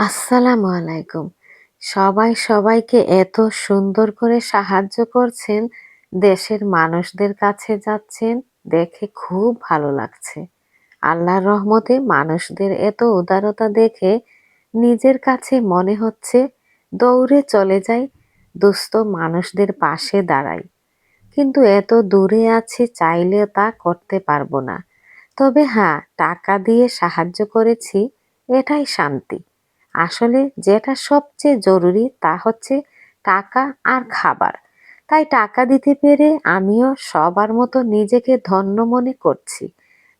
আসসালামু আলাইকুম। সবাই সবাইকে এত সুন্দর করে সাহায্য করছেন, দেশের মানুষদের কাছে যাচ্ছেন, দেখে খুব ভালো লাগছে। আল্লাহর রহমতে মানুষদের এত উদারতা দেখে নিজের কাছে মনে হচ্ছে, দৌড়ে চলে যাই, দুস্থ মানুষদের পাশে দাঁড়াই। কিন্তু এত দূরে আছি চাইলেও তা করতে পারব না। তবে হ্যাঁ টাকা দিয়ে সাহায্য করেছি, এটাই শান্তি। আসলে যেটা সবচেয়ে জরুরি তা হচ্ছে টাকা আর খাবার। তাই টাকা দিতে পেরে আমিও সবার মতো নিজেকে ধন্য মনে করছি।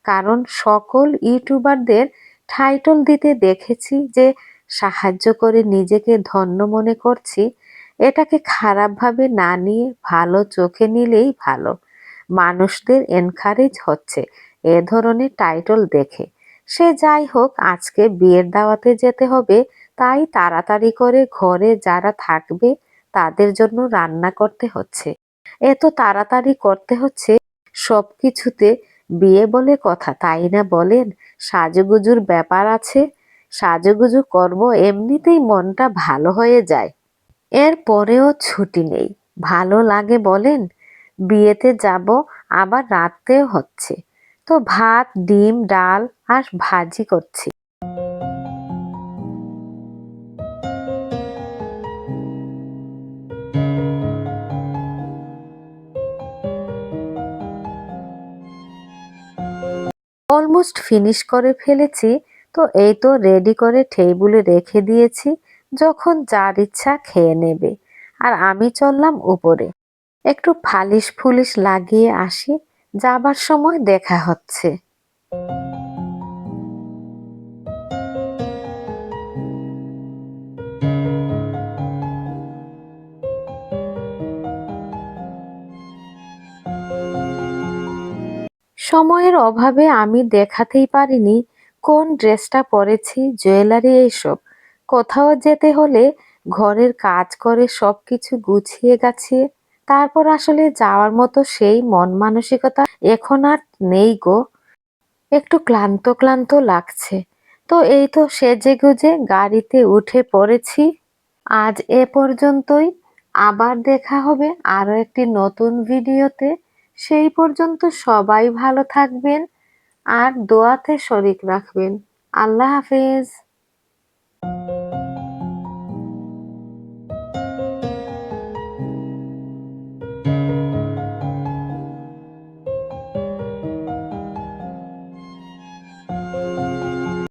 কারণ সকল ইউটিউবারদের টাইটল দিতে দেখেছি যে সাহায্য করে নিজেকে ধন্য মনে করছি, এটাকে খারাপভাবে না নিয়ে ভালো চোখে নিলেই ভালো। মানুষদের এনকারেজ হচ্ছে এ ধরনের টাইটল দেখে। সে যাই হোক, আজকে বিয়ের দাওয়াতে যেতে হবে, তাই তাড়াতাড়ি করে ঘরে যারা থাকবে তাদের জন্য রান্না করতে হচ্ছে। এত তাড়াতাড়ি করতে হচ্ছে সব কিছুতে বিয়ে বলে কথা, তাই না বলেন? সাজুগুজুর ব্যাপার আছে, সাজুগুজু করব এমনিতেই মনটা ভালো হয়ে যায়। এর পরেও ছুটি নেই, ভালো লাগে বলেন? বিয়েতে যাব, আবার রাতেও হচ্ছে। তো ভাত, ডিম, ডাল আর ভাজি করছি। অলমোস্ট ফিনিশ করে ফেলেছি, তো এই তো রেডি করে টেবিলে রেখে দিয়েছি, যখন যার ইচ্ছা খেয়ে নেবে। আর আমি চললাম উপরে। একটু ফালিশ ফুলিশ লাগিয়ে আসি যাবার সময় দেখা হচ্ছে। সময়ের অভাবে আমি দেখাতেই পারিনি কোন ড্রেসটা পরেছি, জুয়েলারি এইসব। কোথাও যেতে হলে ঘরের কাজ করে সব কিছু গুছিয়ে গাছিয়ে তারপর আসলে যাওয়ার মতো সেই মন মানসিকতা এখন আর নেই গো। একটু ক্লান্ত ক্লান্ত লাগছে। তো এই তো সেজে গুজে গাড়িতে উঠে পড়েছি। আজ এ পর্যন্তই। আবার দেখা হবে আরও একটি নতুন ভিডিওতে। সেই পর্যন্ত সবাই ভালো থাকবেন আর দোয়াতে শরিক রাখবেন। আল্লাহ হাফেজ।